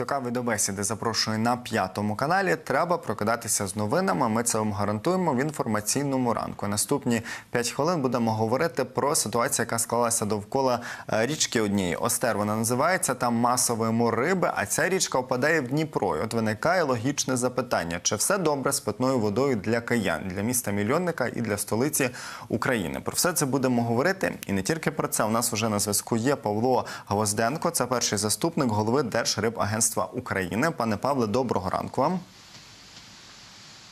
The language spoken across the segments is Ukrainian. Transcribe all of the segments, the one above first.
До кави до бесіди запрошую на п'ятому каналі. Треба прокидатися з новинами. Ми це вам гарантуємо в інформаційному ранку. Наступні 5 хвилин будемо говорити про ситуацію, яка склалася довкола е, річки однієї. Остер вона називається. Там масовий мор риби, а ця річка впадає в Дніпро. І от виникає логічне запитання: чи все добре з питною водою для киян, для міста мільйонника і для столиці України? Про все це будемо говорити. І не тільки про це. У нас вже на зв'язку є Павло Гвозденко, це перший заступник голови Держрибагентства України. Пане Павле, доброго ранку вам.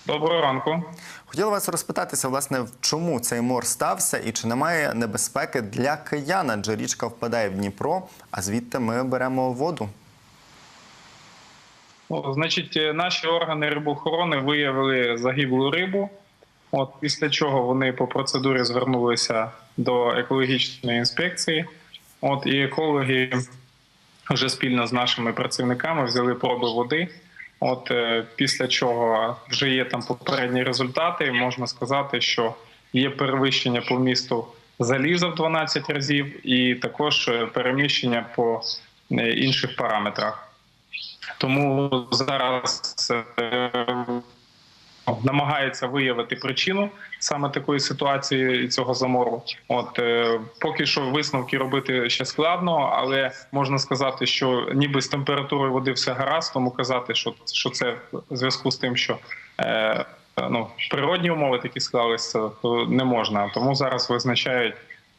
Доброго ранку. Хотіла вас розпитатися, власне, чому цей мор стався і чи немає небезпеки для киян, адже річка впадає в Дніпро, а звідти ми беремо воду. О, Значить, е, наші органи рибоохорони виявили загиблу рибу. От після чого вони по процедурі звернулися до екологічної інспекції. От і екологи вже спільно з нашими працівниками взяли проби води. От е, після чого вже є там попередні результати, можна сказати, що є перевищення по місту заліза в 12 разів, і також е, переміщення по е, інших параметрах. Тому зараз намагається виявити причину саме такої ситуації і цього замору. От е, поки що висновки робити ще складно, але можна сказати, що ніби з температурою води все гаразд, тому казати, що, що це в зв'язку з тим, що е, ну, природні умови такі склалися, то не можна. Тому зараз визначають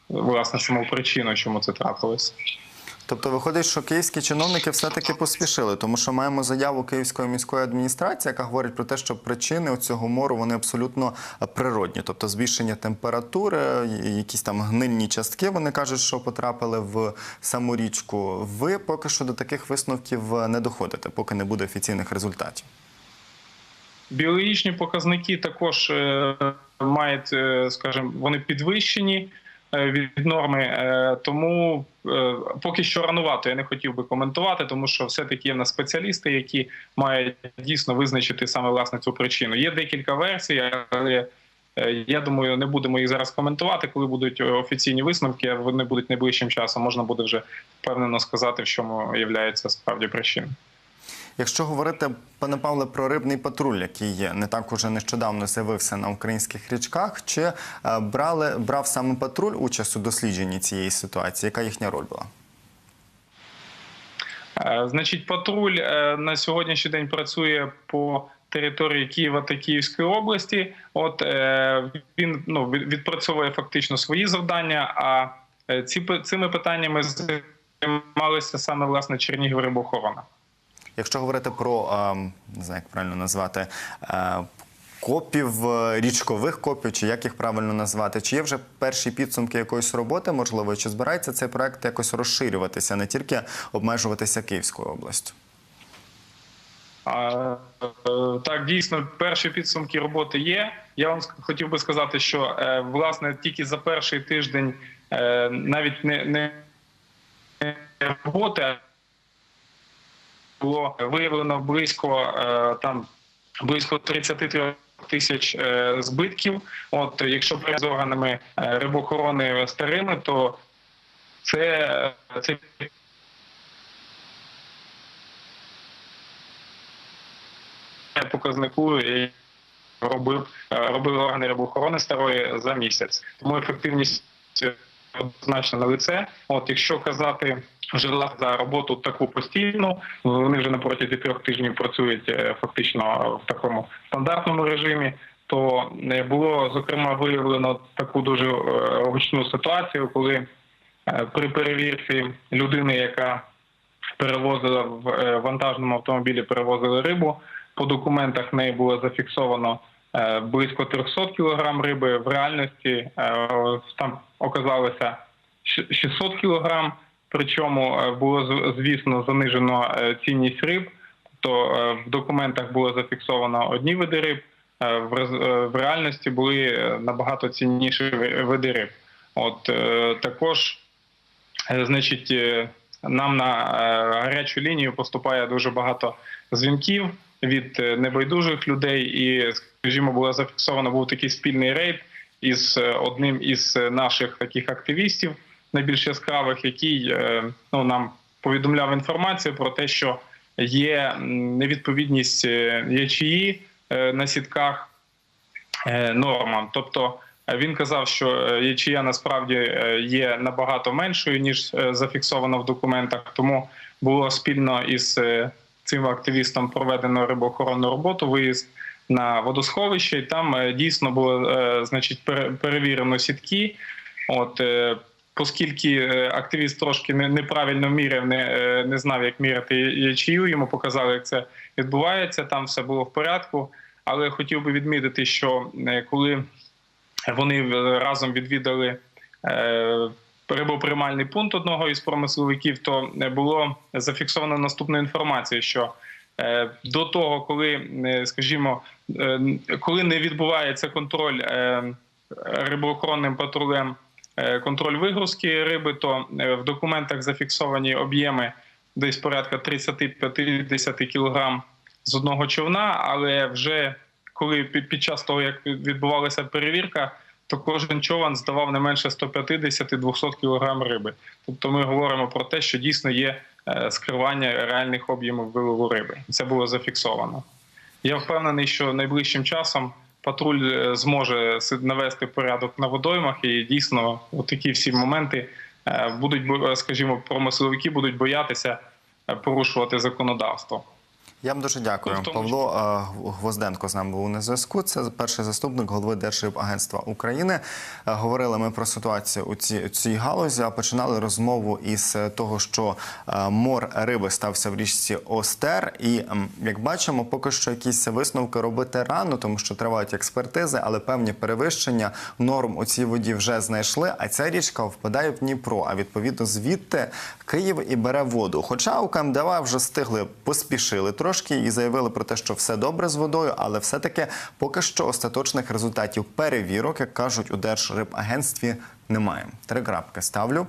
власне саму причину, чому це трапилось. Тобто виходить, що київські чиновники все-таки поспішили, тому що маємо заяву Київської міської адміністрації, яка говорить про те, що причини цього мору вони абсолютно природні, тобто збільшення температури, якісь там гнильні частки. Вони кажуть, що потрапили в саму річку. Ви поки що до таких висновків не доходите, поки не буде офіційних результатів. Біологічні показники також е, мають, е, скажімо, вони підвищені від норми, е, тому е, поки що ранувато я не хотів би коментувати, тому що все-таки є в нас спеціалісти, які мають дійсно визначити саме власне цю причину. Є декілька версій, але е, я думаю, не будемо їх зараз коментувати. Коли будуть офіційні висновки, вони будуть найближчим часом. Можна буде вже впевнено сказати, в чому є справді причина. Якщо говорити, пане Павле, про рибний патруль, який є, не так уже нещодавно з'явився на українських річках, чи е, брали брав саме патруль участь у дослідженні цієї ситуації? Яка їхня роль була? Е, Значить, патруль е, на сьогоднішній день працює по території Києва та Київської області. От він ну відпрацьовує фактично свої завдання. А ці цими питаннями займалися саме власне Чернігів рибоохорона. Якщо говорити про не знаю, як правильно назвати. Копів е, річкових копів, чи як їх правильно назвати, чи є вже перші підсумки якоїсь роботи, можливо, чи збирається цей проект якось розширюватися, не тільки обмежуватися Київською областю? А, е, Так, дійсно, перші підсумки роботи є. Я вам хотів би сказати, що е, власне тільки за перший тиждень навіть не, не роботи було виявлено близько е, там близько 33 тисяч е, збитків. От якщо з органами е, рибоохорони старими, то це, це показнику і робив робив органи рибоохорони старої за місяць. Тому ефективність однозначно на лице. От якщо казати вже за роботу таку постійну, вони вже на протязі трьох тижнів працюють е, фактично в такому стандартному режимі. То е, було зокрема виявлено таку дуже е, гучну ситуацію, коли при перевірці людини, яка перевозила в вантажному автомобілі, перевозили рибу. По документах неї було зафіксовано близько 300 кг риби. В реальності там оказалося щ- 600 кг, Причому е, було звісно занижено е, цінність риб. То е, в документах було зафіксовано одні види риб, в реальності були набагато цінніші види риб. От також Значить, нам на гарячу лінію поступає дуже багато дзвінків від небайдужих людей, і, скажімо, було зафіксовано був такий спільний рейд із е, одним із е, наших таких активістів, найбільш яскравих, який е, ну нам повідомляв інформацію про те, що є невідповідність ячеї е, на сітках нормам. Тобто він казав, що ячія насправді є набагато меншою ніж зафіксовано в документах. Тому було спільно із цим активістом проведено рибоохоронну роботу. Виїзд на водосховище, і там е, дійсно було е, значить пере- перевірено сітки. От е, оскільки активіст трошки не- неправильно міряв, не, не знав, як міряти ячію, йому показали, як це відбувається. Там все було в порядку. Але хотів би відмітити, що коли вони разом відвідали рибоприймальний пункт одного із промисловиків, то було зафіксовано наступну інформацію, що до того, коли, е, скажімо, е, коли не відбувається контроль е, рибоохоронним патрулем, е, контроль вигрузки риби, то е, в документах зафіксовані об'єми десь порядка 30-50 кілограм з одного човна, але вже коли під час того, як відбувалася перевірка, то кожен човен здавав не менше 150-200 кг риби. Тобто ми говоримо про те, що дійсно є е, скривання реальних об'ємів вилову риби. Це було зафіксовано. Я впевнений, що найближчим часом патруль е, зможе навести порядок на водоймах, і дійсно, такі всі моменти е, будуть, скажімо, промисловики будуть боятися е, порушувати законодавство. Я вам дуже дякую. Ну, Павло Гвозденко з нами був на зв'язку. Це перший заступник голови Держрибагентства України. Говорили ми про ситуацію у цій, цій галузі. А починали розмову із е, того, що е, мор риби стався в річці Остер. І як бачимо, поки що якісь висновки робити рано, тому що тривають експертизи, але певні перевищення норм у цій воді вже знайшли. А ця річка впадає в Дніпро. А відповідно звідти Київ і бере воду. Хоча у КМДА вже стигли поспішили трошки і заявили про те, що все добре з водою, але все-таки поки що остаточних результатів перевірок, як кажуть у Держрибагентстві, немає. Три крапки ставлю.